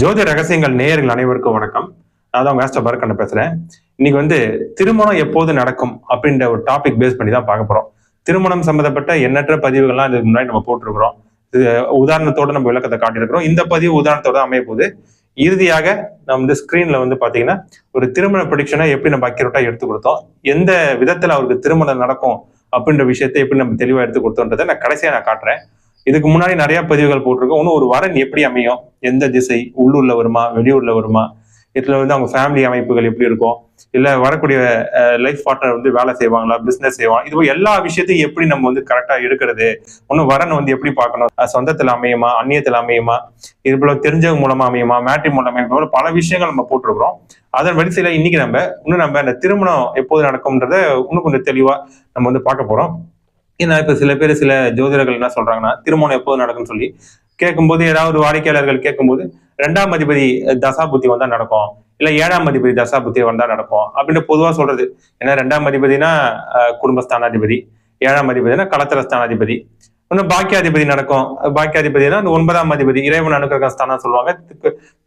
ஜோதி ரகசியங்கள் நேயர்கள் அனைவருக்கும் வணக்கம். நான் தான் உங்க ஆஸ்டர் பரக்கண்ண பேசுறேன். இன்னைக்கு வந்து திருமணம் எப்போது நடக்கும் அப்படின்ற ஒரு டாபிக் பேஸ் பண்ணி தான் பார்க்க போறோம். திருமணம் சம்பந்தப்பட்ட எண்ணற்ற பதிவுகள்லாம் இதுக்கு முன்னாடி நம்ம போட்டிருக்கிறோம். இது உதாரணத்தோட நம்ம விளக்கத்தை காட்டியிருக்கிறோம். இந்த பதிவு உதாரணத்தோட அமைய போது இறுதியாக நம்ம வந்து ஸ்கிரீன்ல வந்து பாத்தீங்கன்னா ஒரு திருமண ப்ரொடிக்ஷனை எப்படி நம்ம அக்யூரேட்டா எடுத்து கொடுத்தோம். எந்த விதத்துல அவருக்கு திருமணம் நடக்கும் அப்படின்ற விஷயத்தை எப்படி நம்ம தெளிவா எடுத்து கொடுத்தோன்றதை நான் கடைசியா நான் காட்டுறேன். இதுக்கு முன்னாடி நிறைய பதிவுகள் போட்டிருக்கோம். இன்னும் ஒரு வரன் எப்படி அமையும்? எந்த திசை? உள்ளூர்ல வருமா? வெளியூர்ல வருமா? இதுல வந்து அவங்க ஃபேமிலி அமைப்புகள் எப்படி இருக்கும்? இல்ல வரக்கூடிய லைஃப் பார்ட்னர் வந்து வேலை செய்வாங்களா? பிசினஸ் செய்வாங்க இது போல எல்லா விஷயத்தையும் எப்படி நம்ம வந்து கரெக்டா எடுக்கிறது? ஒன்னும் வரன் வந்து எப்படி பார்க்கணும்? சொந்தத்தில் சொந்தத்துல அமையுமா? அந்நியத்துல அமையுமா? இது போல தெரிஞ்சவங்க மூலமா அமையுமா? மேட்ரி மூலமா அமையுமா? போல பல விஷயங்கள் நம்ம போட்டிருக்கிறோம். அதன் வரிசையில இன்னைக்கு நம்ம இன்னும் நம்ம அந்த திருமணம் எப்போது நடக்கும்ன்றத இன்னும் கொஞ்சம் தெளிவா நம்ம வந்து பார்க்க போறோம். ஏன்னா இப்ப சில பேர் சில ஜோதிடர்கள் என்ன சொல்றாங்கன்னா திருமணம் எப்போது நடக்கும்னு சொல்லி. கேட்கும்போது ஏதாவது வாடிக்கையாளர்கள் கேட்கும்போது ரெண்டாம் அதிபதி தசா புத்தி வந்தா நடக்கும். இல்ல ஏழாம் அதிபதி தசா புத்தி வந்தா நடக்கும். அப்படின்னு பொதுவா சொல்றது. ஏன்னா ரெண்டாம் அதிபதினா குடும்பஸ்தானாதிபதி. ஏழாம் அதிபதினா களத்திர ஸ்தானாதிபதி இன்னும் பாக்கியாதிபதி நடக்கும். பாக்கியாதிபதினா அந்த ஒன்பதாம் அதிபதி இறைவன் அனுக்கிரக ஸ்தானம் சொல்லுவாங்க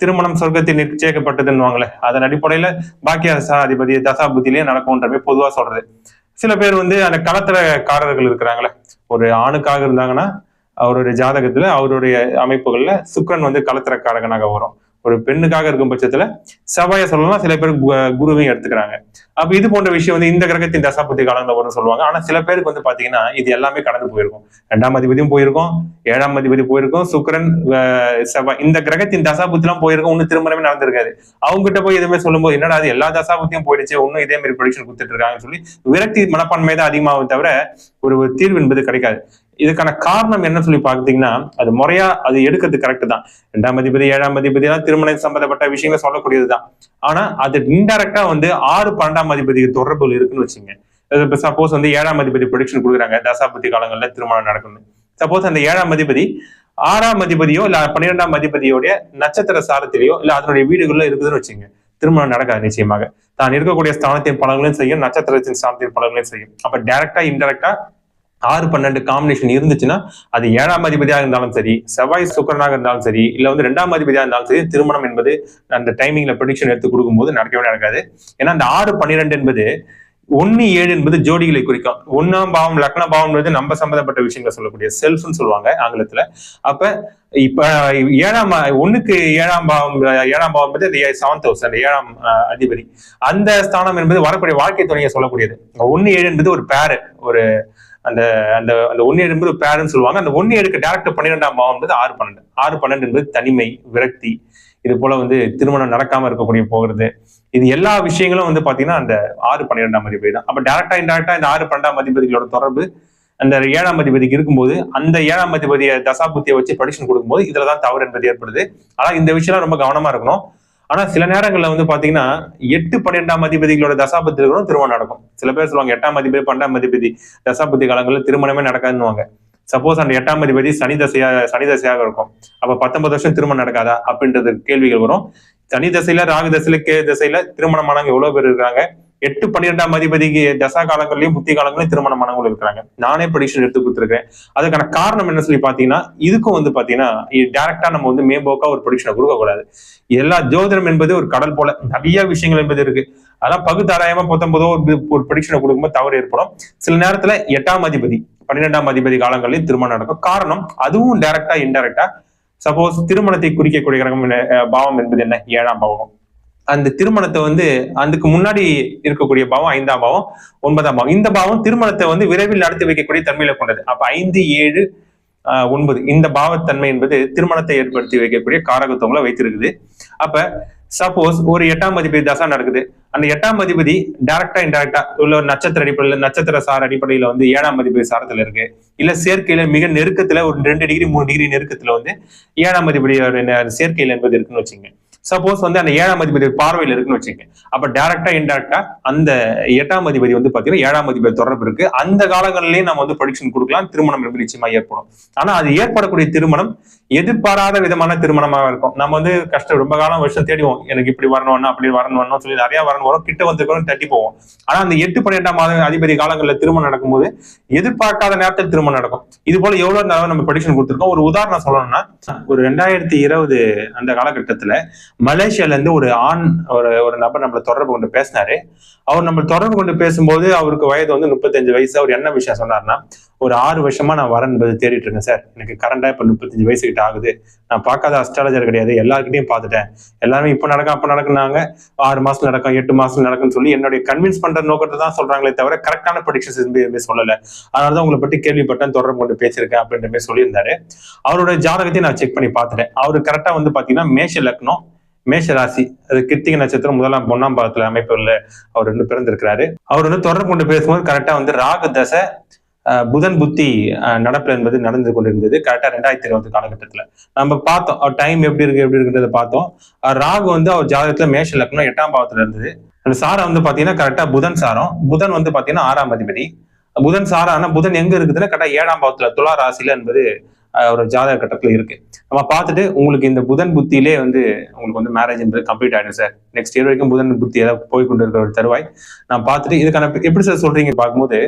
திருமணம் சொர்க்கத்தில் நிச்சயிக்கப்பட்டதுன்னுவாங்களே அதன் அடிப்படையில பாக்கிய அதிபதி தசா புத்திலேயே நடக்கும்ன்ற பொதுவா சொல்றது. சில பேர் வந்து அந்த கலத்திரக்காரர்கள் இருக்கிறாங்களே. ஒரு ஆணுக்காக இருந்தாங்கன்னா அவருடைய ஜாதகத்துல அவருடைய அமைப்புகள்ல சுக்கரன் வந்து கலத்திரக்காரகனாக வரும். ஒரு பெண்ணுக்காக இருக்கும் பட்சத்துல செவ்வாய சொல்லலாம் சில பேர் கு- குருவையும் எடுத்துக்கிறாங்க. அப்ப இது போன்ற விஷயம் வந்து இந்த கிரகத்தின் தசாபத்தி காலங்கள வரும்னு சொல்லுவாங்க. ஆனா சில பேருக்கு வந்து பாத்தீங்கன்னா இது எல்லாமே கடந்து போயிருக்கும். ரெண்டாம் அதிபதியும் போயிருக்கும் ஏழாம் அதிபதி போயிருக்கும் சுக்கிரன் அஹ், செவ்வாய் இந்த கிரகத்தின் தசாபுத்தி எல்லாம் போயிருக்கும் ஒன்னும் திருமணமே நடந்திருக்காது. அவங்க கிட்ட போய் எதுவுமே சொல்லும்போது என்னடா அது எல்லா தசாபுத்தியும் போயிடுச்சு ஒன்னும் இதே மாதிரி ப்ரொடிக்ஷன் கொடுத்துட்டு இருக்காங்கன்னு சொல்லி விரக்தி மனப்பான்மை தான் அதிகமாகும் தவிர ஒரு தீர்வு என்பது கிடைக்காது. இதுக்கான காரணம் என்ன சொல்லி பார்த்தீங்கன்னா அது முறையா அது எடுக்கிறது கரெக்ட் தான். ரெண்டாம் அதிபதி ஏழாம் அதிபதி எல்லாம் திருமணம் சம்பந்தப்பட்ட விஷயங்களை சொல்லக்கூடியதுதான். ஆனா அது இன்டெரக்டா வந்து ஆறு பன்னெண்டாம் அதிபதி தொடர்பு இருக்குன்னு வச்சுங்க இப்போ சப்போஸ் வந்து ஏழாம் அதிபதி ப்ரொடிக்ஷன் கொடுக்குறாங்க தசாபதி காலங்கள்ல திருமணம் நடக்கணும் சப்போஸ் அந்த ஏழாம் அதிபதி ஆறாம் அதிபதியோ இல்ல பன்னிரெண்டாம் அதிபதியோடைய நட்சத்திர சாரத்திலேயோ இல்ல அதனுடைய வீடுகளில் இருக்குதுன்னு வச்சுங்க திருமணம் நடக்காது நிச்சயமாக. தான் இருக்கக்கூடிய ஸ்தானத்தின் பலன்களையும் செய்யும் நட்சத்திரத்தின் ஸ்தானத்தின் பலன்களையும் செய்யும். அப்ப டைரக்டா இன்டெரக்டா ஆறு பன்னெண்டு காம்பினேஷன் இருந்துச்சுன்னா அது ஏழாம் அதிபதியாக இருந்தாலும் சரி செவ்வாய் சுக்கரனாக இருந்தாலும் சரி இல்ல வந்து ரெண்டாம் அதிபதியாக இருந்தாலும் சரி திருமணம் என்பது அந்த டைமிங்ல ப்ரொடிக்ஷன் எடுத்து கொடுக்கும்போது நடக்கவே நடக்காது. ஏன்னா அந்த ஆறு பன்னிரெண்டு என்பது ஒன்னு ஏழு என்பது ஜோடிகளை குறிக்கும். ஒன்னாம் பாவம் லக்ன பாவம் என்பது நம்ம சம்பந்தப்பட்ட விஷயங்களை சொல்லக்கூடிய செல்ஃப்னு சொல்லுவாங்க ஆங்கிலத்துல. அப்ப இப்ப ஏழாம் ஒண்ணுக்கு ஏழாம் பாவம் ஏழாம் பாவம் என்பது அந்த செவன்த் ஹவுஸ் அந்த ஏழாம் அதிபதி. அந்த ஸ்தானம் என்பது வரக்கூடிய வாழ்க்கை துணையை சொல்லக்கூடியது. ஒன்னு ஏழு என்பது ஒரு பேரு ஒரு அந்த அந்த அந்த ஒன்னு என்பது பேருன்னு சொல்லுவாங்க. அந்த ஒன்னு எடுக்க டேரக்டர் பன்னிரெண்டாம் பாவம் என்பது ஆறு பன்னெண்டு. ஆறு பன்னெண்டு என்பது தனிமை விரக்தி. இது போல வந்து திருமணம் நடக்காம இருக்கக்கூடிய போகிறது. இது எல்லா விஷயங்களும் வந்து பாத்தீங்கன்னா அந்த ஆறு பன்னிரெண்டாம் அதிபதி தான் அப்ப டேரக்டா இன்டெரக்டா இந்த ஆறு பன்னெண்டாம் அதிபதிகளோட தொடர்பு அந்த ஏழாம் அதிபதிக்கு இருக்கும்போது அந்த ஏழாம் அதிபதியை தசாபுத்தியை வச்சு படிஷன் கொடுக்கும்போது இதுலதான் தவறு என்பது ஏற்படுது. ஆனா இந்த விஷயம்லாம் ரொம்ப கவனமா இருக்கணும். ஆனா சில நேரங்கள்ல வந்து பாத்தீங்கன்னா எட்டு பன்னெண்டாம் அதிபதிகளோட தசாபத்திகளும் திருமணம் நடக்கும். சில பேர் சொல்லுவாங்க எட்டாம் அதிபதி பன்னெண்டாம் அதிபதி தசாபதி காலங்களில் திருமணமே நடக்காதுன்னுவாங்க. சப்போஸ் அந்த எட்டாம் அதிபதி சனி தசையா சனி தசையாக இருக்கும். அப்ப பத்தொன்பது வருஷம் திருமணம் நடக்காதா? அப்படின்றது கேள்விகள் வரும். சனி தசையில ராகு தசையில கே தசையில திருமணமானவங்க எவ்வளவு பேர் இருக்காங்க எட்டு பன்னிரெண்டாம் அதிபதிக்கு தசா காலங்கள்லயும் புத்தி காலங்களையும் திருமணமானவங்களும் இருக்கிறாங்க. நானே ப்ரொடிக்ஷன் எடுத்து கொடுத்துருக்கேன் அதுக்கான காரணம் என்ன சொல்லி பாத்தீங்கன்னா இதுக்கும் வந்து பாத்தீங்கன்னா டேரக்டா நம்ம வந்து மேம்போக்கா ஒரு ப்ரொடிக்ஷனை கொடுக்க கூடாது. எல்லா ஜோதிடம் என்பது ஒரு கடல் போல. நிறைய விஷயங்கள் என்பது இருக்கு. அதெல்லாம் பகுத்தாராயமா பத்தொன்பதோ ஒரு ஒரு கொடுக்கும்போது தவறு ஏற்படும். சில நேரத்துல எட்டாம் அதிபதி பன்னிரெண்டாம் அதிபதி காலங்களில் திருமணம் நடக்கும். காரணம் அதுவும் டைரக்டா இன்டைரக்டா சப்போஸ் திருமணத்தை குறிக்கக்கூடிய கிரகம் பாவம் என்பது என்ன? ஏழாம் பாவம். அந்த திருமணத்தை வந்து அதுக்கு முன்னாடி இருக்கக்கூடிய பாவம் ஐந்தாம் பாவம் ஒன்பதாம் பாவம். இந்த பாவம் திருமணத்தை வந்து விரைவில் நடத்தி வைக்கக்கூடிய தன்மையில கொண்டது. அப்ப ஐந்து ஏழு ஆஹ், ஒன்பது இந்த பாவத்தன்மை என்பது திருமணத்தை ஏற்படுத்தி வைக்கக்கூடிய காரகத்துவங்களை வைத்திருக்குது. அப்ப சப்போஸ் ஒரு எட்டாம் அதிபதி தசா நடக்குது. அந்த எட்டாம் அதிபதி டைரக்டா இன்டெரக்டா உள்ள நட்சத்திர அடிப்படையில் நட்சத்திர சார் அடிப்படையில வந்து ஏழாம் அதிபதி சாரத்துல இருக்கு. இல்ல சேர்க்கையில மிக நெருக்கத்துல ஒரு ரெண்டு டிகிரி மூணு டிகிரி நெருக்கத்துல வந்து ஏழாம் அதிபதியோட நெ- சேர்க்கையில் என்பது இருக்குன்னு வச்சுங்க சப்போஸ் வந்து அந்த ஏழாம் அதிபதி பார்வையில் இருக்குன்னு வச்சுக்கோங்க. அப்ப டேரக்டா இன்டெரக்டா அந்த எட்டாம் அதிபதி வந்து பாத்தீங்கன்னா ஏழாம் அதிபதி தொடர்பு இருக்கு. அந்த காலங்களிலேயே நம்ம வந்து ப்ரொடிக்ஷன் கொடுக்கலாம். திருமணம் எப்படி நிச்சயமா ஏற்படும். ஆனா அது ஏற்படக்கூடிய திருமணம் எதிர்பாராத விதமான திருமணமாக இருக்கும். நம்ம வந்து கஷ்டம் ரொம்ப காலம் வருஷம் தேடிவோம். எனக்கு இப்படி வரணும் அப்படி வரணும் சொல்லி நிறைய வரணும் வரும். கிட்ட வந்து தட்டி போவோம். ஆனா அந்த எட்டு பன்னெண்டாம் மாதம் அதிபதி காலங்களில் திருமணம் நடக்கும்போது எதிர்பார்க்காத நேரத்தில் திருமணம் நடக்கும். இது போல எவ்வளவு நேரம் நம்ம ப்ரொடிக்ஷன் கொடுத்துருக்கோம். ஒரு உதாரணம் சொல்லணும்னா ஒரு ரெண்டாயிரத்தி இருபது அந்த காலகட்டத்துல மலேசியால இருந்து ஒரு ஆண் ஒரு ஒரு நபர் நம்மளை தொடர்பு கொண்டு பேசினாரு. அவர் நம்ம தொடர்பு கொண்டு பேசும்போது அவருக்கு வயது வந்து முப்பத்தஞ்சு வயசு. அவர் என்ன விஷயம் சொன்னார்னா ஒரு ஆறு வருஷமா நான் வரேன் என்பது தேடிட்டு இருக்கேன் சார். எனக்கு கரண்டா இப்ப முப்பத்தஞ்சு வயசு கிட்ட ஆகுது. நான் பார்க்காத அஸ்ட்ராலஜர் கிடையாது. எல்லாருக்கிட்டையும் பார்த்துட்டேன். எல்லாருமே இப்ப நடக்கும் அப்ப நடக்குனாங்க ஆறு மாசம் நடக்கும் எட்டு மாசம் நடக்கும்னு சொல்லி என்னுடைய கன்வின்ஸ் பண்ற நோக்கத்தை தான் சொல்றாங்களே தவிர கரெக்டான ப்ரொடிக்ஷன்ஸ் எதுவுமே சொல்லல. அதனாலதான் உங்களை பற்றி கேள்விப்பட்டேன் தொடர்பு கொண்டு பேசியிருக்கேன் அப்படின்ற மாதிரி சொல்லியிருந்தாரு. அவரோட ஜாதகத்தையும் நான் செக் பண்ணி பார்த்துட்டேன். அவர் கரெக்டா வந்து பாத்தீங்கன்னா மேஷ லக்னம் மேஷ ராசி அது கிருத்திக நட்சத்திரம் முதலாம் பொன்னாம் பாதத்துல அமைப்புல அவர் வந்து பிறந்திருக்கிறாரு. அவர் வந்து தொடர்பு கொண்டு பேசும்போது கரெக்டா வந்து ராகு தசை புதன் புத்தி நடப்பு என்பது நடந்து கொண்டிருந்தது. கரெக்டா ரெண்டாயிரத்தி இருபது காலகட்டத்துல. நம்ம பார்த்தோம் அவர் டைம் எப்படி இருக்கு எப்படி இருக்குன்றத பார்த்தோம். ராகு வந்து அவர் ஜாதகத்துல மேஷ லக்னம் எட்டாம் பாவத்துல இருந்தது. அந்த சாரம் வந்து பாத்தீங்கன்னா கரெக்டா புதன் சாரம். புதன் வந்து பாத்தீங்கன்னா ஆறாம் அதிபதி. புதன் சாரம் ஆனா புதன் எங்க இருக்குதுன்னா கரெக்டா ஏழாம் பாவத்துல துலா ராசியில என்பது ஒரு ஜாதக கட்டத்துல இருக்கு. நம்ம பார்த்துட்டு உங்களுக்கு இந்த புதன் புத்தியிலே வந்து உங்களுக்கு வந்து மேரேஜ் என்பது கம்ப்ளீட் ஆயிடும் சார் நெக்ஸ்ட் இயர் வரைக்கும் புதன் புத்தி ஏதாவது போய் கொண்டு இருக்கிற ஒரு தருவாய். நான் பார்த்துட்டு இதுக்கான எப்படி சார் சொல்றீங்க பார்க்கும்போது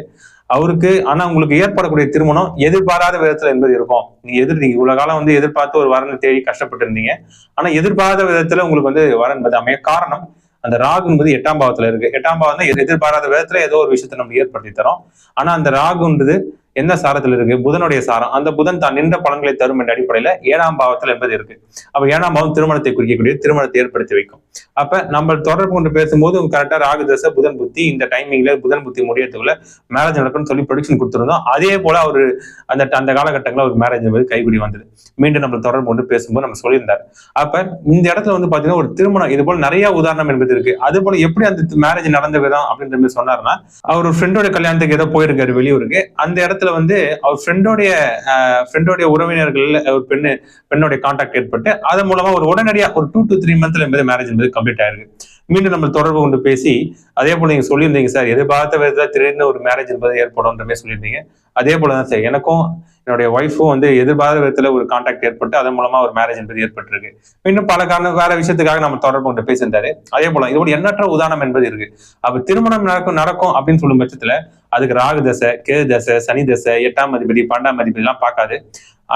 அவருக்கு ஆனா உங்களுக்கு ஏற்படக்கூடிய திருமணம் எதிர்பாராத விதத்துல என்பது இருக்கும். நீங்க எதிர் நீங்க இவ்வளவு காலம் வந்து எதிர்பார்த்து ஒரு வரனை தேடி கஷ்டப்பட்டு இருந்தீங்க ஆனா எதிர்பாராத விதத்துல உங்களுக்கு வந்து வரன் என்பது அமைய காரணம் அந்த ராகு என்பது எட்டாம் பாவத்துல இருக்கு. எட்டாம் பாவம் தான் எதிர்பாராத விதத்துல ஏதோ ஒரு விஷயத்தை நம்ம ஏற்படுத்தி தரோம். ஆனா அந்த ராகுன்றது என்ன சாரத்துல இருக்கு? புதனுடைய சாரம். அந்த புதன் தான் நின்ற பலன்களை தரும் என்ற அடிப்படையில ஏழாம் பாவத்தில் என்பது இருக்கு. அப்ப ஏழாம் பாவம் திருமணத்தை குறிக்கக்கூடிய திருமணத்தை ஏற்படுத்தி வைக்கும். அப்ப நம்ம தொடர்பு கொண்டு பேசும்போது கரெக்டா ராகு தசை புதன் புத்தி இந்த டைமிங்ல புதன் புத்தி முடியறதுக்குள்ள மேரேஜ் நடக்கும்னு சொல்லி ப்ரொடிக்ஷன் கொடுத்துருந்தோம். அதே போல அவரு அந்த அந்த காலகட்டங்களில் ஒரு மேரேஜ் என்பது கைபிடி வந்தது. மீண்டும் நம்ம தொடர்பு கொண்டு பேசும்போது நம்ம சொல்லியிருந்தார். அப்ப இந்த இடத்துல வந்து பாத்தீங்கன்னா ஒரு திருமணம் இது போல நிறைய உதாரணம் என்பது இருக்கு. அது போல எப்படி அந்த மேரேஜ் நடந்த விதம் அப்படின்ற மாதிரி சொன்னாருன்னா அவர் ஒரு ஃப்ரெண்டோட கல்யாணத்துக்கு ஏதோ போயிருக்காரு வெளியூருக்கு. அந்த இடத்துல வந்து அவர் ஃப்ரெண்டோடைய ஃப்ரெண்டோடைய உறவினர்கள் ஒரு பெண்ணு பெண்ணோடைய கான்டாக்ட் ஏற்பட்டு அதன் மூலமா ஒரு உடனடியா ஒரு டூ டு த்ரீ மந்த்ல என்பது மேரேஜ் என்பது கம்ப்ளீட் ஆயிருக்கு. மீண்டும் நம்ம தொடர்பு கொண்டு பேசி அதே போல நீங்க சொல்லியிருந்தீங்க சார் எதிர்பார்த்த விதத்துல திடீர்னு ஒரு மேரேஜ் என்பது ஏற்படும் மாதிரி சொல்லியிருந்தீங்க. அதே போல தான் சார் எனக்கும் என்னுடைய ஒய்ஃபும் வந்து எதிர்பாராத விதத்துல ஒரு கான்டாக்ட் ஏற்பட்டு அதன் மூலமா ஒரு மேரேஜ் என்பது ஏற்பட்டிருக்கு. இன்னும் பல காரணம் வேற விஷயத்துக்காக நம்ம தொடர்பு கொண்டு பேசியிருந்தாரு. அதே போல இதோட எண்ணற்ற உதாரணம் என்பது இருக்கு. அப்ப திருமணம் நடக்கும் நடக்கும் அப்படின்னு சொல்லும் பட்சத்துல அதுக்கு ராகு தசை கேது தசை சனி தசை எட்டாம் அதிபதி பன்னெண்டாம் அதிபதி எல்லாம் பார்க்காது.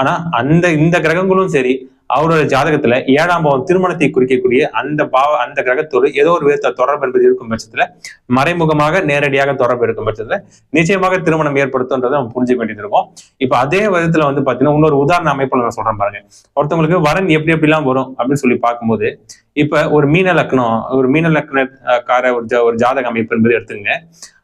ஆனா அந்த இந்த கிரகங்களும் சரி அவரோட ஜாதகத்துல ஏழாம் பாவம் திருமணத்தை குறிக்கக்கூடிய அந்த பாவ அந்த கிரகத்தோடு ஏதோ ஒரு விதத்தை தொடர்பு என்பது இருக்கும் பட்சத்துல மறைமுகமாக நேரடியாக தொடர்பு இருக்கும் பட்சத்துல நிச்சயமாக திருமணம் ஏற்படுத்தும்ன்றதை நம்ம புரிஞ்சுக்க வேண்டியது இருக்கும். இப்ப அதே விதத்துல வந்து பாத்தீங்கன்னா இன்னொரு உதாரண அமைப்புல நான் சொல்றேன் பாருங்க. ஒருத்தவங்களுக்கு வரன் எப்படி எப்படிலாம் வரும் அப்படின்னு சொல்லி பார்க்கும்போது இப்ப ஒரு மீன லக்னம் ஒரு மீன லக்னக்கார ஒரு ஜா- ஒரு ஜாதக அமைப்பு என்பது எடுத்துங்க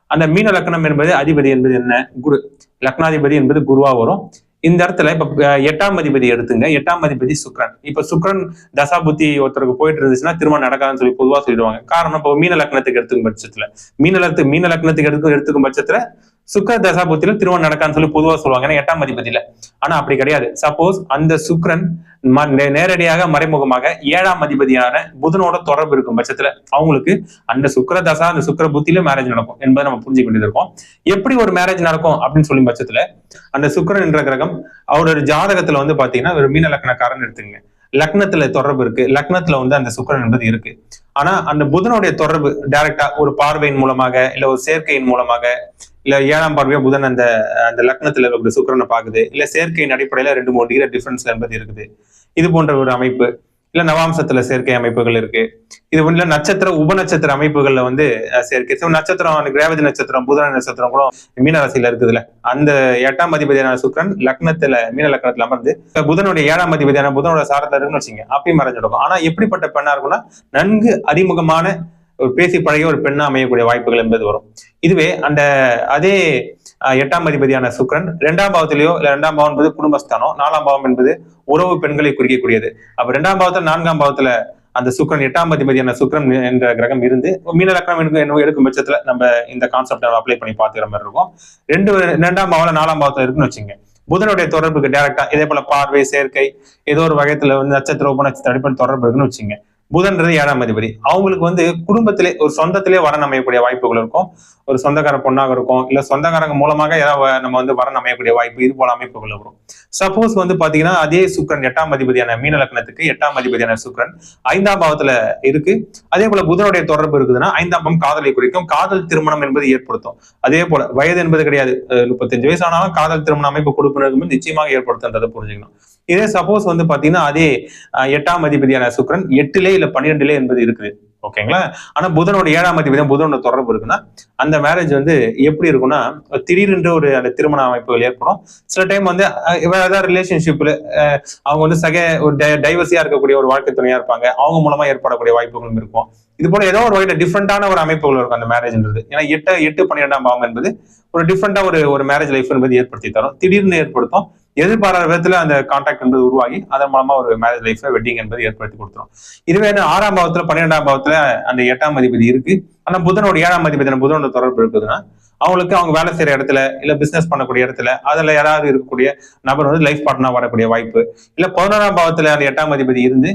அந்த மீன லக்னம் என்பது அதிபதி என்பது என்ன? குரு. லக்னாதிபதி என்பது குருவா வரும். இந்த இடத்துல இப்ப எட்டாம் அதிபதி எடுத்துங்க. எட்டாம் அதிபதி சுக்ரன் இப்ப சுக்ரன் தசாபுத்தி ஒருத்தருக்கு போயிட்டு இருந்துச்சுன்னா திருமணம் நடக்காதுன்னு சொல்லி பொதுவா சொல்லிடுவாங்க. காரணம் இப்போ மீன லக்னத்துக்கு எடுத்துக்கும் பட்சத்துல. மீன லக்னத்து மீன லக்னத்துக்கு எடுத்து எடுத்துக்கும் பட்சத்துல சுக்கர தசாபுத்தியில திருமணம் நடக்கான்னு சொல்லி பொதுவா சொல்லுவாங்க. ஏன்னா எட்டாம் அதிபதியில. ஆனா அப்படி கிடையாது. சப்போஸ் அந்த சுக்ரன் ம- நே- நேரடியாக மறைமுகமாக ஏழாம் அதிபதியான புதனோட தொடர்பு இருக்கும் பட்சத்துல அவங்களுக்கு அந்த சுக்கர தசா அந்த சுக்கிர புத்தியில மேரேஜ் நடக்கும் என்பதை நம்ம புரிஞ்சுக்க வேண்டியிருக்கோம் எப்படி ஒரு மேரேஜ் நடக்கும் அப்படின்னு சொல்லும் பட்சத்துல அந்த சுக்கிரன் என்ற கிரகம் அவரோட ஜாதகத்துல வந்து பாத்தீங்கன்னா ஒரு மீன லக்னக்காரன் எடுத்துங்க லக்னத்துல தொடர்பு இருக்கு. லக்னத்துல வந்து அந்த சுக்கிரன் என்பது இருக்கு. ஆனா அந்த புதனுடைய தொடர்பு டைரக்டா ஒரு பார்வையின் மூலமாக இல்ல ஒரு சேர்க்கையின் மூலமாக இல்ல ஏழாம் பார்வையா புதன் அந்த அந்த லக்னத்துல இருக்கக்கூடிய சுக்கிரனை பாக்குது இல்ல சேர்க்கையின் அடிப்படையில ரெண்டு மூணு டிகிரி டிஃபரன்ஸ் என்பது இருக்குது. இது போன்ற ஒரு அமைப்பு. இல்ல நவாம்சத்துல சேர்க்கை அமைப்புகள் இருக்கு. இது இல்ல நட்சத்திர உபநட்சத்திர அமைப்புகள்ல வந்து சேர்க்கை நட்சத்திரம் கிரேவதி நட்சத்திரம் புதன நட்சத்திரம் கூட மீன ராசியில இருக்குதுல்ல. அந்த எட்டாம் அதிபதியான சுக்கிரன் லக்னத்துல மீன லக்னத்துல அமர்ந்து புதனுடைய ஏழாம் அதிபதியான புதனோட சாரத்துல இருக்குன்னு வச்சுங்க அப்பயும் மறைஞ்சிடும் ஆனா எப்படிப்பட்ட பெண்ணா இருக்கும்னா நன்கு அறிமுகமான ஒரு பேசி பழகிய ஒரு பெண்ணா அமையக்கூடிய வாய்ப்புகள் என்பது வரும். இதுவே அந்த அதே எட்டாம் அதிபதியான சுக்கிரன் இரண்டாம் பாவத்திலேயோ இல்ல இரண்டாம் பாவம் என்பது குடும்பஸ்தானம் நாலாம் பாவம் என்பது உறவு பெண்களை குறிக்கக்கூடியது. அப்ப இரண்டாம் பாவத்துல நான்காம் பாவத்துல அந்த சுக்கிரன் எட்டாம் அதிபதியான சுக்கிரன் என்ற கிரகம் இருந்து மீன லக்னம் என்ன- எடுக்கும் பட்சத்துல நம்ம இந்த கான்செப்ட் அப்ளை பண்ணி பாத்துக்கிற மாதிரி இருக்கும். ரெண்டு ரெண்டாம் பாவம் நாலாம் பாவத்துல இருக்குன்னு வச்சுங்க புதனுடைய தொடர்புக்கு டைரக்டா இதே போல பார்வை சேர்க்கை ஏதோ ஒரு வகையத்துல வந்து நட்சத்திர உபநட்சத்திர அடிப்படை தொடர்பு இருக்குன்னு வச்சுங்க புதன்றது ஏழாம் அதிபதி. அவங்களுக்கு வந்து குடும்பத்திலே ஒரு சொந்தத்திலே வரன் அமையக்கூடிய வாய்ப்புகள் இருக்கும். ஒரு சொந்தக்கார பொண்ணாக இருக்கும். இல்ல சொந்தக்காரங்க மூலமாக ஏதாவது நம்ம வந்து வரன் அமையக்கூடிய வாய்ப்பு இது போல அமைப்புகள் வரும். சப்போஸ் வந்து பாத்தீங்கன்னா அதே சுக்கரன் எட்டாம் அதிபதியான மீன லக்னத்துக்கு எட்டாம் அதிபதியான சுக்கரன் ஐந்தாம் பாவத்துல இருக்கு. அதே போல புதனுடைய தொடர்பு இருக்குதுன்னா ஐந்தாம் பாவம் காதலை குறிக்கும். காதல் திருமணம் என்பது ஏற்படுத்தும். அதே போல வயது என்பது கிடையாது. முப்பத்தஞ்சு வயசு ஆனாலும் காதல் திருமண அமைப்பு கொடுப்பினருக்கு நிச்சயமாக ஏற்படுத்துன்றதை புரிஞ்சுக்கணும். இதே சப்போஸ் வந்து பாத்தீங்கன்னா அதே எட்டாம் அதிபதியான சுக்கரன் எட்டுலே இல்ல பன்னிரெண்டுலே என்பது இருக்குது. ஓகேங்களா? ஆனா புதனோட ஏழாம் அதிபதி புதனோட தொடர்பு இருக்குன்னா அந்த மேரேஜ் வந்து எப்படி இருக்கும்னா திடீரென்று ஒரு அந்த திருமண அமைப்புகள் ஏற்படும். சில டைம் வந்து வேற ஏதாவது ரிலேஷன்ஷிப்ல அவங்க வந்து சக ஒரு டைவர்சியா இருக்கக்கூடிய ஒரு வாழ்க்கை துணையா இருப்பாங்க. அவங்க மூலமா ஏற்படக்கூடிய வாய்ப்புகளும் இருக்கும். இது போல ஏதோ ஒரு வகையில டிஃப்ரெண்டான ஒரு அமைப்புகள் இருக்கும் அந்த மேரேஜ்ன்றது ஏன்னா எட்டு எட்டு பன்னிரெண்டாம் பாவம் என்பது ஒரு டிஃப்ரெண்டா ஒரு ஒரு மேரேஜ் லைஃப் என்பது ஏற்படுத்தி தரும். திடீர்னு ஏற்படுத்தும். எதிர்பாராத விதத்துல அந்த கான்டாக்ட் என்பது உருவாகி அதன் மூலமா ஒரு மேரேஜ் லைஃப்ல வெட்டிங் என்பது ஏற்படுத்தி கொடுத்துரும். இதுவே ஆறாம் பாவத்துல பன்னிரெண்டாம் பாவத்துல அந்த எட்டாம் அதிபதி இருக்கு. ஆனா புதனோட ஏழாம் அதிபதி புதனோட தொடர்பு இருக்குதுன்னா அவங்களுக்கு அவங்க வேலை செய்யற இடத்துல இல்ல பிசினஸ் பண்ணக்கூடிய இடத்துல அதுல யாராவது இருக்கக்கூடிய நபர் வந்து லைஃப் பார்ட்னர் வரக்கூடிய வாய்ப்பு. இல்ல பதினோராம் பாவத்துல அந்த எட்டாம் அதிபதி இருந்து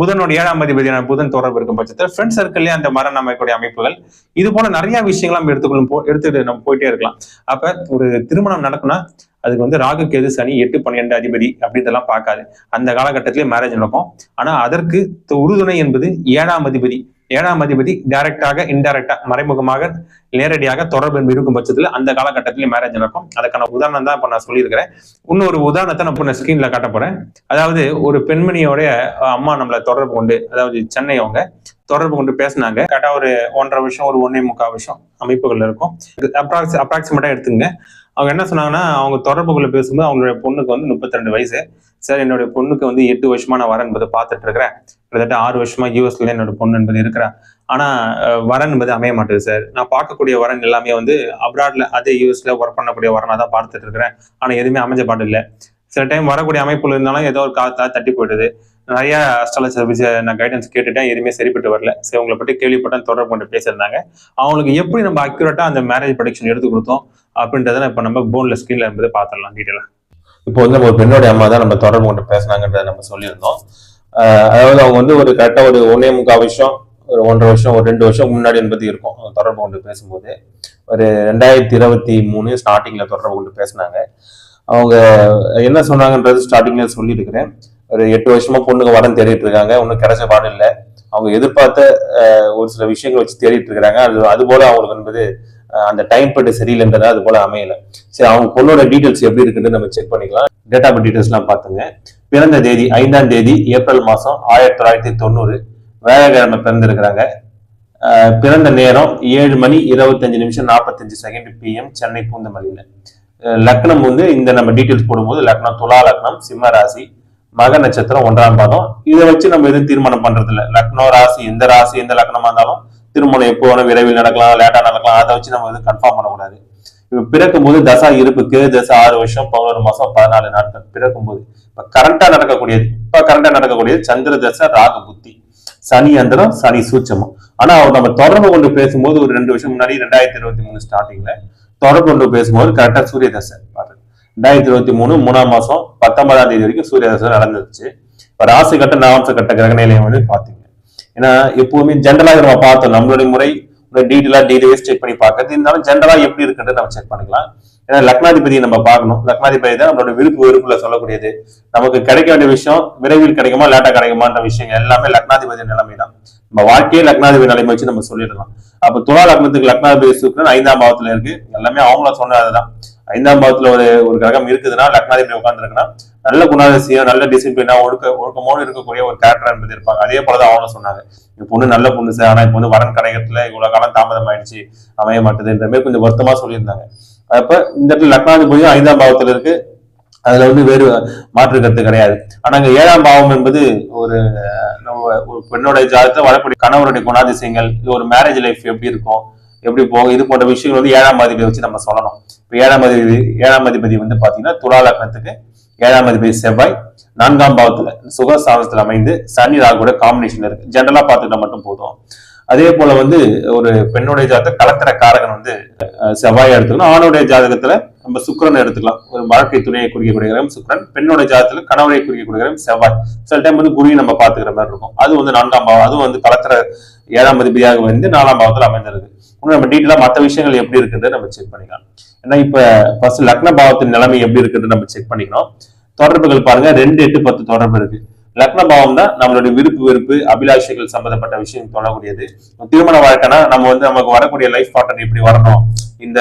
புதனோட ஏழாம் அதிபதியான புதன் தொடர்பு இருக்கும் பட்சத்தில் ஃப்ரெண்ட் சர்க்கிள்லயே அந்த மரம் அமைக்கக்கூடிய அமைப்புகள் இது போல நிறைய விஷயங்கள் நம்ம எடுத்துக்கொள்ளும் போ எடுத்துட்டு நம்ம போயிட்டே இருக்கலாம். அப்ப ஒரு திருமணம் நடக்கும்னா அதுக்கு வந்து ராகு கேது சனி எட்டு பன்னிரெண்டு அதிபதி அப்படின்றதெல்லாம் பார்க்காது. அந்த காலகட்டத்திலேயே மேரேஜ் நடக்கும். ஆனா அதற்கு உறுதுணை என்பது ஏழாம் அதிபதி. ஏழாம் அதிபதி டைரக்டாக இன்டைரக்டா மறைமுகமாக நேரடியாக தொடர்பு இருக்கும் பட்சத்துல அந்த காலகட்டத்திலே மேரேஜ் நடக்கும். அதுக்கான உதாரணம் தான் இப்ப நான் சொல்லியிருக்கிறேன். இன்னொரு உதாரணத்தை நான் இப்ப நான் ஸ்கிரீன்ல காட்ட போறேன். அதாவது ஒரு பெண்மணியோட அம்மா நம்மளை தொடர்பு கொண்டு அதாவது சென்னை அவங்க தொடர்பு கொண்டு பேசினாங்க. கரெக்டா ஒரு ஒன்றரை வருஷம் ஒரு ஒன்னே முக்கால் வருஷம் அமைப்புகள் இருக்கும். அப்ராக்ஸ் அப்ராக்சிமேட்டா எடுத்துங்க. அவங்க என்ன சொன்னாங்கன்னா அவங்க தொடர்புக்குள்ள பேசும்போது அவங்களுடைய பொண்ணுக்கு வந்து முப்பத்தி ரெண்டு வயசு. சார் என்னுடைய பொண்ணுக்கு வந்து எட்டு வருஷமா நான் வரேன் என்பதை பார்த்துட்டு இருக்கிறேன் கிட்டத்தட்ட ஆறு வருஷமா யூஎஸ்ல என்னோட பொண்ணு என்பது இருக்கிறா. ஆனா வரன் என்பது அமைய மாட்டேது சார் நான் பார்க்கக்கூடிய வரன் எல்லாமே வந்து அப்ராட்ல அதே யூஎஸ்ல ஒர்க் பண்ணக்கூடிய வரனா தான் பார்த்துட்டு இருக்கிறேன் ஆனா எதுவுமே அமைஞ்ச பாட்டு இல்லை. சில டைம் வரக்கூடிய அமைப்புல இருந்தாலும் ஏதோ ஒரு காத்தா தட்டி போயிடுது. நிறைய அஸ்ட்ராலஜி நான் கைடன்ஸ் கேட்டுட்டேன். எதுவுமே சரிப்பட்டு வரல. சரி உங்களை பற்றி கேள்விப்பட்டேன் தொடர்பு கொண்டு பேசியிருந்தாங்க. அவங்களுக்கு எப்படி நம்ம அக்யூரேட்டா அந்த மேரேஜ் ப்ரொடக்ஷன் எடுத்து கொடுத்தோம் அப்படின்றத இப்போ நம்ம போன்ல ஸ்கிரீன்ல இருந்து பார்த்துடலாம் டீட்டெயிலாக இப்போ வந்து நம்ம ஒரு பெண்ணோட அம்மா தான் நம்ம தொடர்பு கொண்டு பேசினாங்கன்றத நம்ம சொல்லியிருந்தோம். அதாவது அவங்க வந்து ஒரு கரெக்டாக ஒரு ஒன்னே முக்கால் வருஷம் ஒரு ஒன்றரை வருஷம் ஒரு ரெண்டு வருஷம் முன்னாடி என்பது இருக்கும். தொடர்பு கொண்டு பேசும்போது. ஒரு ரெண்டாயிரத்தி இருபத்தி மூணு ஸ்டார்டிங்ல தொடர்பு கொண்டு பேசினாங்க. அவங்க என்ன சொன்னாங்கன்றது ஸ்டார்டிங்ல சொல்லியிருக்கிறேன். ஒரு எட்டு வருஷமா பொண்ணுங்க வரன் தேடிட்டு இருக்காங்க. ஒன்றும் கிடைச்ச பாடம் இல்லை. அவங்க எதிர்பார்த்த ஒரு சில விஷயங்கள் வச்சு தேடிட்டு இருக்காங்க அது அது போல அவங்களுக்கு என்பது அந்த டைம் பட்டு சரியில்லைன்றதா அது போல அமையல. சரி அவங்க பொண்ணோட டீட்டெயில்ஸ் எப்படி இருக்குன்னு நம்ம செக் பண்ணிக்கலாம். டேட்டா பட் டீட்டெயில்ஸ்லாம் பார்த்துங்க. பிறந்த தேதி ஐந்தாம் தேதி ஏப்ரல் மாதம் ஆயிரத்தி தொள்ளாயிரத்தி தொண்ணூறு. வேலைக்கிழமை பிறந்திருக்கிறாங்க. பிறந்த நேரம் ஏழு மணி இருபத்தஞ்சு நிமிஷம் நாற்பத்தஞ்சு செகண்ட் பிஎம் சென்னை பூந்தமல்லியில். லக்னம் வந்து இந்த நம்ம டீட்டெயில்ஸ் போடும்போது லக்னம் துலா லக்னம் சிம்ம ராசி மக நட்சத்திரம் ஒன்றாம் பாதம். இதை வச்சு நம்ம எதுவும் தீர்மானம் பண்றது லக்னோ ராசி எந்த ராசி எந்த லக்னமா இருந்தாலும் திருமணம் எப்போ வேணும் விரைவில் நடக்கலாம் லேட்டா நடக்கலாம். அதை வச்சு நம்ம எதுவும் கன்ஃபார்ம் பண்ணக்கூடாது. இப்ப பிறக்கும் போது தசா இருப்பு கேது தசை ஆறு வருஷம் பதினோரு மாசம் பதினாலு நாட்கள் பிறக்கும் போது இப்ப கரண்டா நடக்கக்கூடியது இப்ப கரண்டா நடக்கக்கூடியது சந்திர தசை ராக புத்தி. சனி அந்தரம் சனி சூச்சமம் ஆனா அவர் நம்ம தொடர்பு கொண்டு பேசும்போது ஒரு ரெண்டு வருஷம் முன்னாடி ரெண்டாயிரத்தி இருபத்தி மூணு ஸ்டார்டிங்ல தொடர்பு கொண்டு பேசும்போது கரெக்டா சூரிய தசை. ரெண்டாயிரத்தி இருபத்தி மூணு மூணாம் மாசம் பத்தொன்பதாம் தேதி வரைக்கும் சூரிய தசை நடந்துருச்சு. இப்போ ராசி கட்ட நவாம்ச கட்ட கிரக நிலையம் வந்து பார்த்தீங்க. ஏன்னா எப்பவுமே ஜென்ரலாக நம்ம பார்த்தோம். நம்மளுடைய முறை டீட்டெயிலாக டீடைல்ஸ் செக் பண்ணி பார்க்கறது. இருந்தாலும் ஜென்ரலாக எப்படி இருக்குன்றது நம்ம செக் பண்ணிக்கலாம். ஏன்னா லக்னாதிபதி நம்ம பார்க்கணும். லக்னாதிபதி தான் நம்மளோட விருப்பு வெறுப்புல சொல்லக்கூடியது. நமக்கு கிடைக்க வேண்டிய விஷயம் விரைவில் கிடைக்குமா லேட்டா கிடைக்குமான்ற விஷயங்கள் எல்லாமே லக்னாதிபதி நிலைமை தான் நம்ம வாழ்க்கையே லக்னாதிபதி நிலைமை வச்சு நம்ம சொல்லிடலாம். அப்ப துலா லக்னத்துக்கு லக்னாதிபதி சுக்கிரன் ஐந்தாம் பாவத்துல இருக்கு. எல்லாமே அவங்கள சொன்னதுதான். ஐந்தாம் பாவத்துல ஒரு ஒரு கிரகம் இருக்குதுன்னா லக்னாதிபதி உட்காந்துருக்குன்னா நல்ல குணாதிசயம் நல்ல டிசிப்ளினா ஒழுக்க ஒழுக்கமோடு இருக்கக்கூடிய ஒரு கேரக்டர் என்பது இருப்பாங்க அதே போலதான் அவங்களும் சொன்னாங்க. இப்போ பொண்ணு நல்ல பொண்ணு சார் ஆனா இப்போ வந்து வரன் கிடைக்கிறதுல இவ்வளவு காலம் தாமதம் ஆயிடுச்சு அமைய மாட்டுதுன்ற மாதிரி கொஞ்சம் வருத்தமா சொல்லியிருந்தாங்க. அப்ப இந்த இடத்துல லக்னாதிபதியும் ஐந்தாம் பாவத்துல இருக்கு. அதுல வந்து வேறு மாற்று கருத்து கிடையாது. ஆனா அங்க ஏழாம் பாவம் என்பது ஒரு ஒரு பெண்ணோட ஜாதகத்தை வரக்கூடிய கணவருடைய குணாதிசயங்கள் இது ஒரு மேரேஜ் லைஃப் எப்படி இருக்கும் எப்படி போகும் இது போன்ற விஷயங்கள் வந்து ஏழாம் அதிபதி வச்சு நம்ம சொல்லணும். இப்போ ஏழாம் அதிபதி ஏழாம் அதிபதி வந்து பாத்தீங்கன்னா துலா லக்னத்துக்கு ஏழாம் அதிபதி செவ்வாய் நான்காம் பாவத்துல சுகஸ்தானத்துல அமைந்து சனி ராகுட காம்பினேஷன் இருக்கு. ஜென்ரலா பார்த்துட்டா மட்டும் போதும். அதே போல வந்து ஒரு பெண்ணுடைய ஜாதகத்தை கலத்திர காரகன் வந்து செவ்வாய் எடுத்துக்கணும். ஆணுடைய ஜாதகத்துல நம்ம சுக்கரன் எடுத்துக்கலாம். ஒரு வாழ்க்கை துணையை குறிக்கக்கூடிய கிரகம் சுக்கிரன் பெண்ணோட ஜாதத்துல கணவரை குறிக்கக்கூடிய கிரகம் செவ்வாய். சில டைம் வந்து குருவி நம்ம பாத்துக்கிற மாதிரி இருக்கும். அது வந்து நான்காம் பாவம் அதுவும் வந்து கலத்திர ஏழாம் அதிபதியாக வந்து நாலாம் பாவத்துல அமைந்திருக்கு இன்னும் நம்ம டீட்டெயிலா மற்ற விஷயங்கள் எப்படி இருக்குன்றது நம்ம செக் பண்ணிக்கலாம். ஏன்னா இப்ப ஃபர்ஸ்ட் லக்ன பாவத்தின் நிலைமை எப்படி இருக்குன்னு நம்ம செக் பண்ணிக்கணும். தொடர்புகள் பாருங்க ரெண்டு எட்டு பத்து தொடர்பு இருக்கு. லக்ன பாவம் தான் நம்மளுடைய விருப்பு வெறுப்பு அபிலாஷைகள் சம்பந்தப்பட்ட விஷயம் தொடரக்கூடியது திருமண வாழ்க்கைனா நம்ம வந்து நமக்கு வரக்கூடிய லைஃப் பார்ட்னர் எப்படி வரணும்? இந்த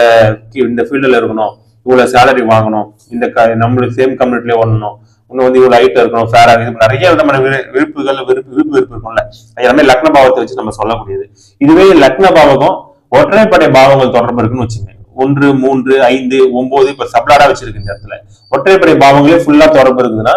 இந்த ஃபீல்டில் இருக்கணும். இவ்வளவு சேலரி வாங்கணும். இந்த க நம்மளுக்கு சேம் கம்யூனிட்டிலே ஓடணும். இன்னும் வந்து இவ்வளவு ஹைட் இருக்கணும் ஃபேரா இது நிறைய விதமான விரு- விருப்புகள் விருப்பு விருப்பு விருப்பு இருக்கும்ல. அது எல்லாமே லக்ன பாவத்தை வச்சு நம்ம சொல்லக்கூடியது. இதுவே லக்ன பாவகம் ஒற்றைப்படை பாவங்கள் தொடர்பு இருக்குன்னு வச்சுங்க ஒன்று மூன்று ஐந்து ஒன்பது இப்ப சப்ளாடா வச்சிருக்கு இந்த இடத்துல. ஒற்றைப்படை பாவங்களே ஃபுல்லா தொடர்பு இருக்குதுன்னா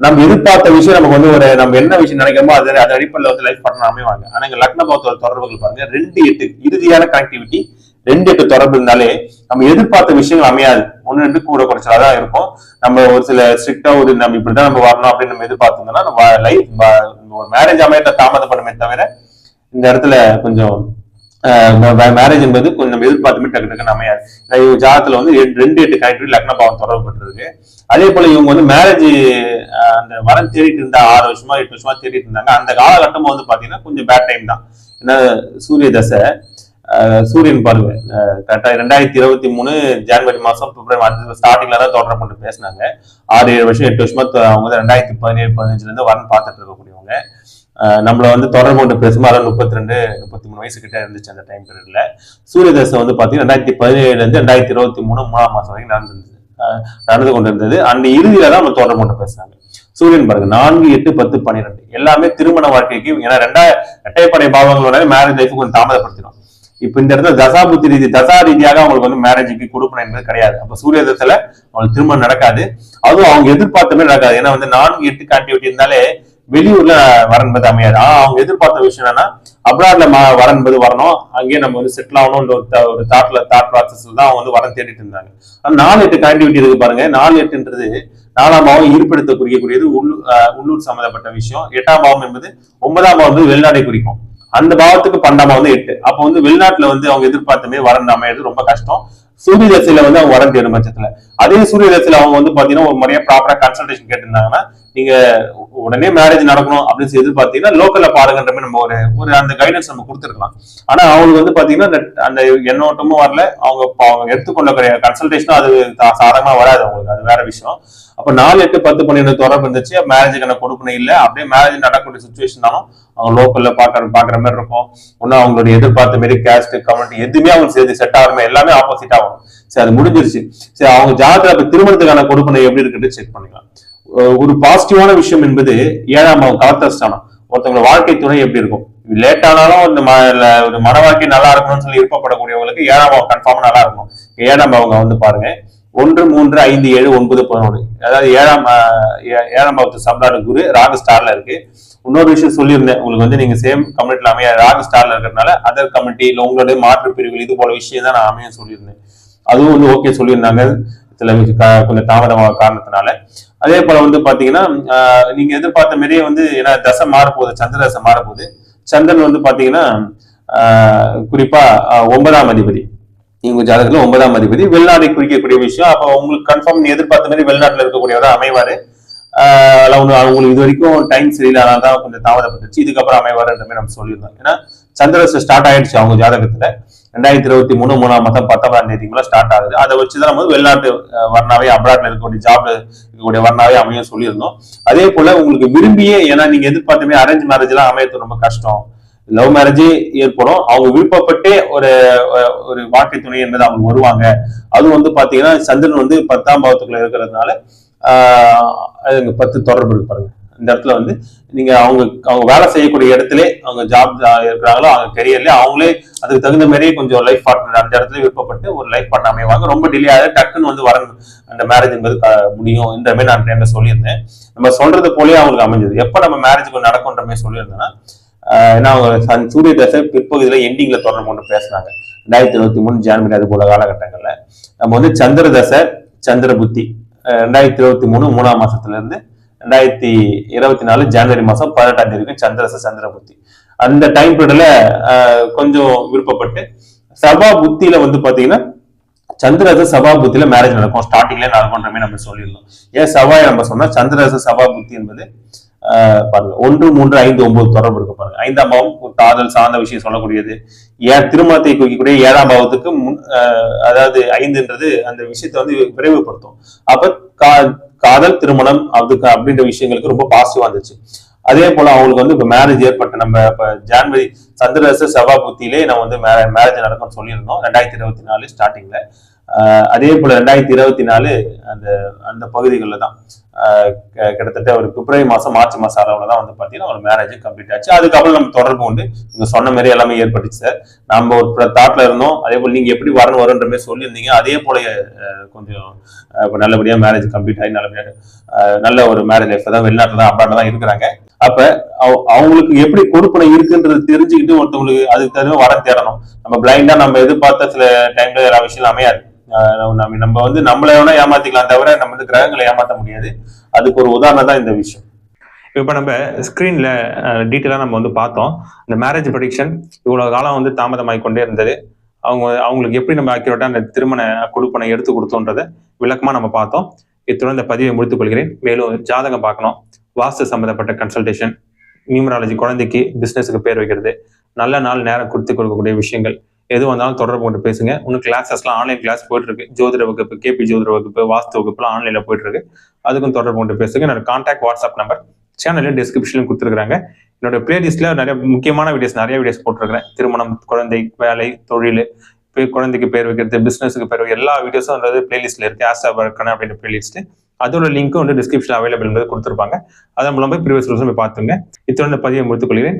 நம்ம எதிர்பார்த்த விஷயம் நமக்கு வந்து ஒரு நம்ம என்ன விஷயம் நினைக்கிறோமோ அது அது அடிப்படையில் வந்து லைஃப் பண்ணாமே வாங்க ஆனா இங்க லக்ன பாவத்தோட தொடர்புகள் பாருங்க ரெண்டு எட்டு இறுதியான கனெக்டிவிட்டி ரெண்டு எட்டு தொடர்பு இருந்தாலே நம்ம எதிர்பார்த்த விஷயங்கள் அமையாது. ஒன்னு ரெண்டு கூட குறைச்சலா தான் இருக்கும். நம்ம ஒரு சில ஸ்ட்ரிக்டா ஒரு நம்ம இப்படிதான் நம்ம வரணும் அப்படின்னு நம்ம எதிர்பார்த்தோம்னா நம்ம லைஃப் ஒரு மேரேஜ் அமையத்தை தாமதப்படுமே தவிர இந்த இடத்துல கொஞ்சம் மேரேஜ் என்பது கொஞ்சம் நம்ம எதிர்பார்த்துமே டக்கு டக்குன்னு அமையாது. இந்த இவங்க வந்து ரெண்டு- எட்டு கனெக்டிவிட்டி லக்ன பாவம் தொடர்பு பெற்றிருக்கு. அதே போல இவங்க வந்து மேரேஜ் அந்த வரம் தேடிட்டு இருந்தா ஆறு வருஷமா எட்டு வருஷமா தேடிட்டு இருந்தாங்க. அந்த காலகட்டம் வந்து பாத்தீங்கன்னா கொஞ்சம் பேட் டைம் தான். ஏன்னா சூரிய தசை சூரியன் பாருங்க கரெக்டா ரெண்டாயிரத்தி இருபத்தி மூணு ஜனவரி மாசம் பிப்ரவரி அந்த ஸ்டார்டிங்ல தான் தொடர்பு கொண்டு பேசினாங்க. ஆறு ஏழு வருஷம் எட்டு வருஷமா அவங்க வந்து ரெண்டாயிரத்தி பதினேழு பதினஞ்சுல இருந்து வரன் பார்த்துட்டு இருக்கக்கூடியவங்க. நம்மள வந்து தொடர்பு கொண்டு பேசும்போது அதாவது முப்பத்தி ரெண்டு முப்பத்தி மூணு வயசு கிட்ட இருந்துச்சு அந்த டைம் பீரியட்ல சூரிய வந்து பாத்தீங்கன்னா ரெண்டாயிரத்தி பதினேழுல இருந்து ரெண்டாயிரத்தி இருபத்தி மூணு மூணாம் மாசம் வரைக்கும் நடந்திருந்தது நடந்து கொண்டு இருந்தது அந்த இறுதியில தான் நம்ம தொடர்பு கொண்டு பேசினாங்க. சூரியன் பாருங்க நான்கு எட்டு பத்து பன்னிரெண்டு. எல்லாமே திருமண வாழ்க்கைக்கு ஏன்னா ரெண்டாயிரம் இரட்டைப்படை பாவங்களோட மேரேஜ் லைஃப் கொஞ்சம் தாமதப்படுத்திடும். இப்ப இந்த இடத்துல தசா புத்தி ரீதி தசா ரீதியாக அவங்களுக்கு வந்து மேரேஜுக்கு கொடுக்கணும் என்பது கிடையாது. அப்ப சூரிய அவங்களுக்கு திருமணம் நடக்காது. அதுவும் அவங்க எதிர்பார்த்தமே நடக்காது. ஏன்னா வந்து நான்கு எட்டு கனெக்டிவிட்டி இருந்தாலே வெளியூர்ல வரன்பது அமையாது. ஆனா அவங்க எதிர்பார்த்த விஷயம் என்னன்னா அப்ராட்ல வரன்பது வரணும். அங்கேயே நம்ம வந்து செட்டில் ஆகணும்ன்ற ஒரு தாட்ல தாட் ப்ராசஸ்ல தான் அவங்க வந்து வரம் தேடிட்டு இருந்தாங்க. நாலு எட்டு கனெக்டிவிட்டி இருக்கு பாருங்க. நாலு எட்டுன்றது நாலாம் பாவம் ஈர்ப்படுத்த குறிக்கக்கூடியது உள்ளூர் உள்ளூர் சம்மந்தப்பட்ட விஷயம். எட்டாம் பாவம் என்பது ஒன்பதாம் பாவம் வந்து வெளிநாடை குறிக்கும். அந்த பாவத்துக்கு பண்டாமா வந்து எட்டு. அப்போ வந்து வெளிநாட்டுல வந்து அவங்க எதிர்பார்த்தமே மாதிரி வரன் ரொம்ப கஷ்டம். சூரிய தசையில வந்து அவங்க வரம் தேடும் பட்சத்துல. அதே சூரிய தசையில அவங்க வந்து பாத்தீங்கன்னா ஒரு முறையா ப்ராப்பரா கன்சல்டேஷன் கேட்டிருந்தாங்கன்னா நீங்க உடனே மேரேஜ் நடக்கணும் அப்படின்னு சொல்லி எதிர்பார்த்தீங்கன்னா லோக்கல்ல பாருங்கன்ற நம்ம ஒரு ஒரு அந்த கைடன்ஸ் நம்ம கொடுத்துருக்கலாம். ஆனா அவங்களுக்கு வந்து பாத்தீங்கன்னா அந்த அந்த எண்ணோட்டமும் வரல. அவங்க அவங்க எடுத்துக்கொள்ள கன்சல்டேஷனும் அது சாதகமா வராது அவங்களுக்கு. அது வேற விஷயம். அப்ப நாலு எட்டு பத்து பன்னெண்டு தொடர்பு இருந்துச்சு. மேரேஜுக்கான கொடுக்கணும் இல்ல. அப்படியே மேரேஜ் நடக்கக்கூடிய சுச்சுவேஷனாலும் அவங்க லோக்கல்ல பாக்குற பாக்குற மாதிரி இருக்கும். ஒன்னும் அவங்களுடைய எதிர்பார்த்த மாரி கேஸ்ட் கமெண்ட் எதுவுமே அவங்க சேர்த்து செட் ஆகாம எல்லாமே ஆப்போசிட் ஆகும். சரி அது முடிஞ்சிருச்சு. சரி அவங்க ஜாதகத்துல திருமணத்துக்கான கொடுப்பனை எப்படி இருக்குன்னு செக் பண்ணிக்கலாம். ஒரு பாசிட்டிவான விஷயம் என்பது ஏழாம் அவங்க கலத்தஸ்தானம் ஒருத்தவங்களோட வாழ்க்கை துணை எப்படி இருக்கும்? லேட் ஆனாலும் இந்த ஒரு மன வாழ்க்கை நல்லா இருக்கணும்னு சொல்லி விருப்பப்படக்கூடியவங்களுக்கு ஏழாம் பாவம் கன்ஃபார்மா நல்லா இருக்கும் ஏழாம் பாவங்க வந்து பாருங்க. ஒன்று மூன்று ஐந்து ஏழு ஒன்பது பதினொன்று. அதாவது ஏழாம் ஏ- ஏழாம் பாவத்து சப்ளாடு குரு ராகு ஸ்டார்ல இருக்கு. இன்னொரு விஷயம் சொல்லியிருந்தேன். உங்களுக்கு வந்து நீங்க சேம் கம்யூனிட்டில அமைய ராகு ஸ்டார்ல இருக்கிறதுனால அதர் கமிட்டி இல்ல உங்களுடைய மாற்று பிரிவுகள் இது போல விஷயம் தான் நான் அமைய சொல்லியிருந்தேன். அதுவும் வந்து ஓகே சொல்லியிருந்தாங்க. சில க- கொஞ்சம் தாமதமாக காரணத்தினால. அதே போல வந்து பாத்தீங்கன்னா நீங்க எதிர்பார்த்த மாதிரியே வந்து ஏன்னா தசை மாறப்போகுது சந்திர தசை மாறப்போகுது. சந்திரன் வந்து பாத்தீங்கன்னா குறிப்பா ஒன்பதாம் அதிபதி. இவங்க ஜாதகத்துல ஒன்பதாம் அதிபதி. வெளிநாடு குறிக்கக்கூடிய விஷயம். அப்ப உங்களுக்கு கன்ஃபார்ம் நீ எதிர்பார்த்த மாதிரி வெளிநாட்டுல இருக்கக்கூடியவரா அமைவாரு. ஆஹ் அவங்களுக்கு இது வரைக்கும் டைம் சரியில்லை தான் கொஞ்சம் தாமதப்பட்டுச்சு. இதுக்கப்புறம் அமைவாருன்ற மாதிரி நம்ம சொல்லியிருந்தோம். ஏன்னா சந்திரசு ஸ்டார்ட் ஆயிடுச்சு அவங்க ஜாதகத்துல. ரெண்டாயிரத்தி இருபத்தி மூணு மூணாம் மாதம் பத்தொன்பதாம் தேதிக்குள்ள ஸ்டார்ட் ஆகுது. அதை வச்சு தான் நம்ம வெளிநாட்டு வர்ணாவே அப்ராட்ல இருக்கக்கூடிய ஜாப்ல இருக்கக்கூடிய வர்ணாவே அமையும் சொல்லியிருந்தோம். அதே போல உங்களுக்கு விரும்பியே ஏன்னா நீங்க எதிர்பார்த்தமே அரேஞ்ச் மேரேஜ் எல்லாம் அமையறது ரொம்ப கஷ்டம். லவ் மேரேஜே ஏற்படும். அவங்க விருப்பப்பட்டே ஒரு ஒரு வாழ்க்கை துணை என்பது அவங்க வருவாங்க. அதுவும் வந்து பாத்தீங்கன்னா சந்திரன் வந்து பத்தாம் பாவத்துக்குள்ள இருக்கிறதுனால ஆஹ் அது பத்து தொடர்பு இருக்கு பாருங்க. இந்த இடத்துல வந்து நீங்க அவங்க அவங்க வேலை செய்யக்கூடிய இடத்துல அவங்க ஜாப் இருக்கிறாங்களோ அவங்க கெரியர்ல அவங்களே அதுக்கு தகுந்த மாதிரியே கொஞ்சம் லைஃப் பார்ட்னர் அந்த இடத்துல விருப்பப்பட்டு ஒரு லைஃப் பார்ட்னர் அமைவாங்க. ரொம்ப டிலே ஆகுது. டக்குன்னு வந்து வரணும். அந்த மேரேஜ் என்பது முடியும். இந்த மாதிரி நான் டைம்ல சொல்லியிருந்தேன். நம்ம சொல்றது போலயே அவங்களுக்கு அமைஞ்சது. எப்ப நம்ம மேரேஜ் நடக்கும்ன்ற மாதிரி சொல்லியிருந்தேன்னா ஏன்னா அவங்க சன் சூரிய தசை பிற்பகுதியில எண்டிங்ல தொடர்பு கொண்டு பேசினாங்க ரெண்டாயிரத்தி இருபத்தி மூணு ஜான்வரி அது போல காலகட்டங்கள்ல. நம்ம வந்து சந்திர தசை சந்திர புத்தி. ரெண்டாயிரத்தி இருபத்தி மூணு மூணாம் மாசத்துல இருந்து ரெண்டாயிரத்தி இருபத்தி நாலு ஜனவரி மாசம் பதினெட்டாம் தேதி வரைக்கும் சந்திரச சந்திர புத்தி. அந்த டைம் பீரியட்ல கொஞ்சம் விருப்பப்பட்டு சபா புத்தியில வந்து பாத்தீங்கன்னா சந்திரரச சபாபுத்தியில மேரேஜ் நடக்கும். ஸ்டார்டிங்ல நடக்கும்ன்ற மாதிரி நம்ம சொல்லிருந்தோம் ஏன் செவ்வாய் நம்ம சொன்னா சந்திரரச சபாபுத்தி என்பது பாருங்க. ஒன்று மூன்று ஐந்து ஒன்பது தொடர்பு இருக்கு பாருங்க. ஐந்தாம் பாவம் காதல் சார்ந்த விஷயம் சொல்லக்கூடியது. ஏன் திருமணத்தை குறிக்கக்கூடிய ஏழாம் பாவத்துக்கு முன் அதாவது ஐந்துன்றது அந்த விஷயத்தை வந்து விரைவுபடுத்தும். அப்ப கா காதல் திருமணம் அதுக்கு அப்படின்ற விஷயங்களுக்கு ரொம்ப பாசிட்டிவா இருந்துச்சு. அதே போல அவங்களுக்கு வந்து இப்ப மேரேஜ் ஏற்பட்ட நம்ம இப்ப ஜான்வரி சந்திரரச புத்தியிலே நம்ம வந்து மேரேஜ் நடக்கும்னு சொல்லியிருந்தோம். ரெண்டாயிரத்தி இருபத்தி நாலு ஸ்டார்டிங்ல அதே போல ரெண்டாயிரத்தி இருபத்தி நாலு அந்த அந்த பகுதிகளில் தான் கிட்டத்தட்ட ஒரு பிப்ரவரி மாதம் மார்ச் மாதம் அளவுல தான் வந்து பார்த்தீங்கன்னா ஒரு மேரேஜ் கம்ப்ளீட் ஆச்சு. அதுக்கப்புறம் நம்ம தொடர்பு உண்டு. நீங்கள் சொன்ன மாதிரி எல்லாமே ஏற்பட்டுச்சு சார் நம்ம ஒரு தாட்டில் இருந்தோம். அதே போல் நீங்க எப்படி வரணும் வரும்ன்ற மாதிரி சொல்லியிருந்தீங்க. அதே போல கொஞ்சம் ஆஹ் நல்லபடியா மேரேஜ் கம்ப்ளீட் ஆகி நல்லபடியாக நல்ல ஒரு மேரேஜ் லைஃப் தான் வெளிநாட்டில் தான் அப்ராட்ல தான் இருக்கிறாங்க. அப்ப அவ- அவங்களுக்கு எப்படி கொடுப்பனை இருக்குன்றது தெரிஞ்சுக்கிட்டு ஒருத்தவங்களுக்கு அதுக்கு தகுந்த வர தேடணும். நம்ம பிளைண்டா நம்ம எதிர்பார்த்த சில டைம்ல எல்லா விஷயம் அமையாது. நம்ம நம்ம வந்து நம்மளை வேணா ஏமாத்திக்கலாம் தவிர நம்ம வந்து கிரகங்களை ஏமாற்ற முடியாது. அதுக்கு ஒரு உதாரணம் தான் இந்த விஷயம். இப்போ நம்ம ஸ்க்ரீனில் டீட்டெயிலாக நம்ம வந்து பார்த்தோம். இந்த மேரேஜ் ப்ரொடிக்ஷன் இவ்வளோ காலம் வந்து தாமதமாகி கொண்டே இருந்தது. அவங்க அவங்களுக்கு எப்படி நம்ம அக்யூரேட்டாக அந்த திருமண கொடுப்பனை எடுத்து கொடுத்தோன்றதை விளக்கமாக நம்ம பார்த்தோம். இத்துடன் இந்த பதிவை முடித்துக் கொள்கிறேன். மேலும் ஜாதகம் பார்க்கணும். வாஸ்து சம்மந்தப்பட்ட கன்சல்டேஷன் நியூமராலஜி குழந்தைக்கு பிஸ்னஸுக்கு பேர் வைக்கிறது. நல்ல நாள் நேரம் கொடுத்து கொடுக்கக்கூடிய விஷயங்கள். எது வந்தாலும் தொடர்பு கொண்டு பேசுங்க. இன்னும் கிளாஸஸ்லாம் ஆன்லைன் கிளாஸ் போயிட்டு இருக்கு ஜோதிட வகுப்பு கேபி ஜோதிட வகுப்பு வாஸ்து வகுப்புலாம் ஆன்லைனில் போயிட்டு இருக்கு அதுக்கும் தொடர்பு கொண்டு பேசுங்க. என்னோட கான்டாக்ட் வாட்ஸ்அப் நம்பர் சேனலில் டிஸ்கிரிப்ஷன்ல கொடுத்துருக்காங்க என்னோட பிளேலிஸ்ட்ல நிறைய முக்கியமான வீடியோஸ் நிறைய வீடியோஸ் போட்டிருக்கிறேன். திருமணம் குழந்தை வேலை தொழில் குழந்தைக்கு பேர் வைக்கிறது பிசினஸுக்கு பேர் வைக்கிறது எல்லா வீடியோஸும் வந்து பிளேலிஸ்ட்ல இருக்கு. ஆஸ்டா வர்க்கன அப்படின்ற பிளேலிஸ்ட் அதோட லிங்க்கும் வந்து டிஸ்கிரிப்ஷன் அவைலபிள் என்பது கொடுத்துருப்பாங்க. அதன் மூலம் போய் ப்ரீவியஸ் போய் பார்த்துங்க. இத்தனை பதிவை முடித்துக் கொள்கிறேன்.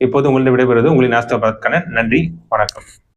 இப்போது உங்களிடம் விடைபெறுவது உங்களின் நாஸ்தா வர்க்கன நன்றி வணக்கம்.